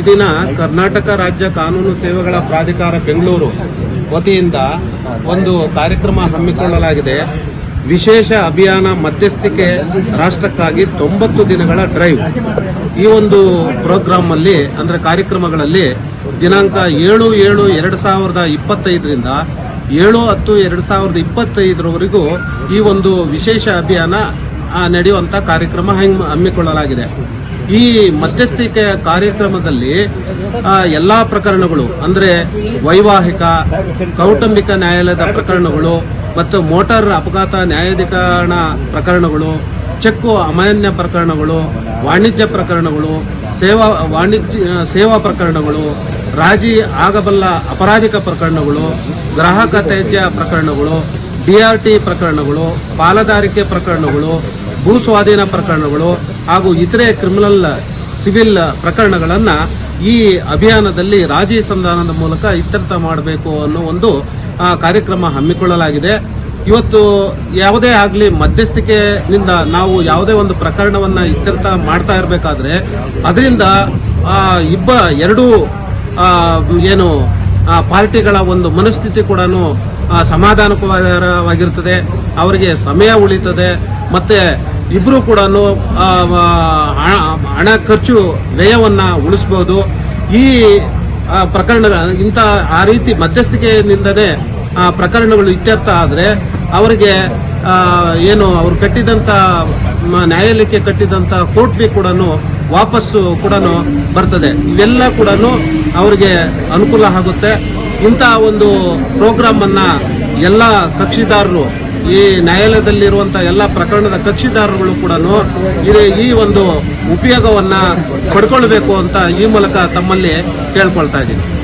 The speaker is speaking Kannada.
ಈ ದಿನ ಕರ್ನಾಟಕ ರಾಜ್ಯ ಕಾನೂನು ಸೇವೆಗಳ ಪ್ರಾಧಿಕಾರ ಬೆಂಗಳೂರು ವತಿಯಿಂದ ಒಂದು ಕಾರ್ಯಕ್ರಮ ಹಮ್ಮಿಕೊಳ್ಳಲಾಗಿದೆ. ವಿಶೇಷ ಅಭಿಯಾನ ಮಧ್ಯಸ್ಥಿಕೆ ರಾಷ್ಟ್ರಕ್ಕಾಗಿ ತೊಂಬತ್ತು ದಿನಗಳ ಡ್ರೈವ್. ಈ ಒಂದು ಪ್ರೋಗ್ರಾಮ್ ಅಲ್ಲಿ ಅಂದ್ರೆ ಕಾರ್ಯಕ್ರಮಗಳಲ್ಲಿ ದಿನಾಂಕ ಏಳು ಏಳು ಎರಡು ಸಾವಿರದ ಇಪ್ಪತ್ತೈದರಿಂದ ಏಳು ಹತ್ತು ಎರಡು ಸಾವಿರದ ಇಪ್ಪತ್ತೈದರವರೆಗೂ ಈ ಒಂದು ವಿಶೇಷ ಅಭಿಯಾನ ನಡೆಯುವಂಥ ಕಾರ್ಯಕ್ರಮ ಹಮ್ಮಿಕೊಳ್ಳಲಾಗಿದೆ. ಈ ಮಧ್ಯಸ್ಥಿಕೆ ಕಾರ್ಯಕ್ರಮದಲ್ಲಿ ಎಲ್ಲಾ ಪ್ರಕರಣಗಳು, ಅಂದ್ರೆ ವೈವಾಹಿಕ, ಕೌಟುಂಬಿಕ ನ್ಯಾಯಾಲಯದ ಪ್ರಕರಣಗಳು ಮತ್ತು ಮೋಟಾರ್ ಅಪಘಾತ ನ್ಯಾಯಾಧಿಕರಣ ಪ್ರಕರಣಗಳು, ಚೆಕ್ಕು ಅಮಾನ್ಯ ಪ್ರಕರಣಗಳು, ವಾಣಿಜ್ಯ ಪ್ರಕರಣಗಳು, ಸೇವಾ, ವಾಣಿಜ್ಯ, ಸೇವಾ ಪ್ರಕರಣಗಳು, ರಾಜಿ ಆಗಬಲ್ಲ ಅಪರಾಧಿಕ ಪ್ರಕರಣಗಳು, ಗ್ರಾಹಕ ತ್ಯಾಜ್ಯ ಪ್ರಕರಣಗಳು ಡಿಆರ್ಟಿ ಪ್ರಕರಣಗಳು, ಪಾಲದಾರಿಕೆ ಪ್ರಕರಣಗಳು, ಭೂ ಸ್ವಾಧೀನ ಪ್ರಕರಣಗಳು ಹಾಗೂ ಇತರೆ ಕ್ರಿಮಿನಲ್ ಸಿವಿಲ್ ಪ್ರಕರಣಗಳನ್ನು ಈ ಅಭಿಯಾನದಲ್ಲಿ ರಾಜಿ ಸಂಧಾನದ ಮೂಲಕ ಇತ್ಯರ್ಥ ಮಾಡಬೇಕು ಅನ್ನೋ ಒಂದು ಕಾರ್ಯಕ್ರಮ ಹಮ್ಮಿಕೊಳ್ಳಲಾಗಿದೆ. ಇವತ್ತು ಯಾವುದೇ ಆಗಲಿ ಮಧ್ಯಸ್ಥಿಕೆಯಿಂದ ನಾವು ಯಾವುದೇ ಒಂದು ಪ್ರಕರಣವನ್ನ ಇತ್ಯರ್ಥ ಮಾಡ್ತಾ ಇರಬೇಕಾದ್ರೆ ಅದರಿಂದ ಇಬ್ಬ, ಎರಡೂ ಏನು ಪಾರ್ಟಿಗಳ ಒಂದು ಮನಸ್ಥಿತಿ ಕೂಡ ಸಮಾಧಾನಕರವಾಗಿರ್ತದೆ ಅವರಿಗೆ ಸಮಯ ಉಳಿತದೆ. ಮತ್ತೆ ಇಬ್ರು ಕೂಡ ಹಣ ಖರ್ಚು ವ್ಯಯವನ್ನು ಉಳಿಸಬಹುದು ಈ ಪ್ರಕರಣ, ಇಂಥ, ಆ ರೀತಿ ಮಧ್ಯಸ್ಥಿಕೆಯಿಂದಲೇ ಆ, ಪ್ರಕರಣಗಳು ಇತ್ಯರ್ಥ ಆದರೆ, ಅವರಿಗೆ ಏನು, ಅವರು ಕಟ್ಟಿದಂತ, ಮ- ನ್ಯಾಯಾಲಯಕ್ಕೆ ಕಟ್ಟಿದಂತ ಕೋರ್ಟ್ ಫೀ ಕೂಡ ವಾಪಸ್ಸು ಕೂಡ ಬರ್ತದೆ. ಇವೆಲ್ಲ ಕೂಡ ಅವರಿಗೆ ಅನುಕೂಲ ಆಗುತ್ತೆ. ಇಂಥ ಒಂದು ಪ್ರೋಗ್ರಾಮ್ ಅನ್ನ ಎಲ್ಲ ಕಕ್ಷಿದಾರರು ಈ ನ್ಯಾಯಾಲಯದಲ್ಲಿರುವಂತಹ ಎಲ್ಲ ಪ್ರಕರಣದ ಕಕ್ಷಿದಾರರುಗಳು ಕೂಡ ಈ ಒಂದು ಉಪಯೋಗವನ್ನ ಪಡ್ಕೊಳ್ಬೇಕು ಅಂತ ಈ ಮೂಲಕ ತಮ್ಮಲ್ಲಿ ಕೇಳ್ಕೊಳ್ತಾ ಇದ್ದೀನಿ.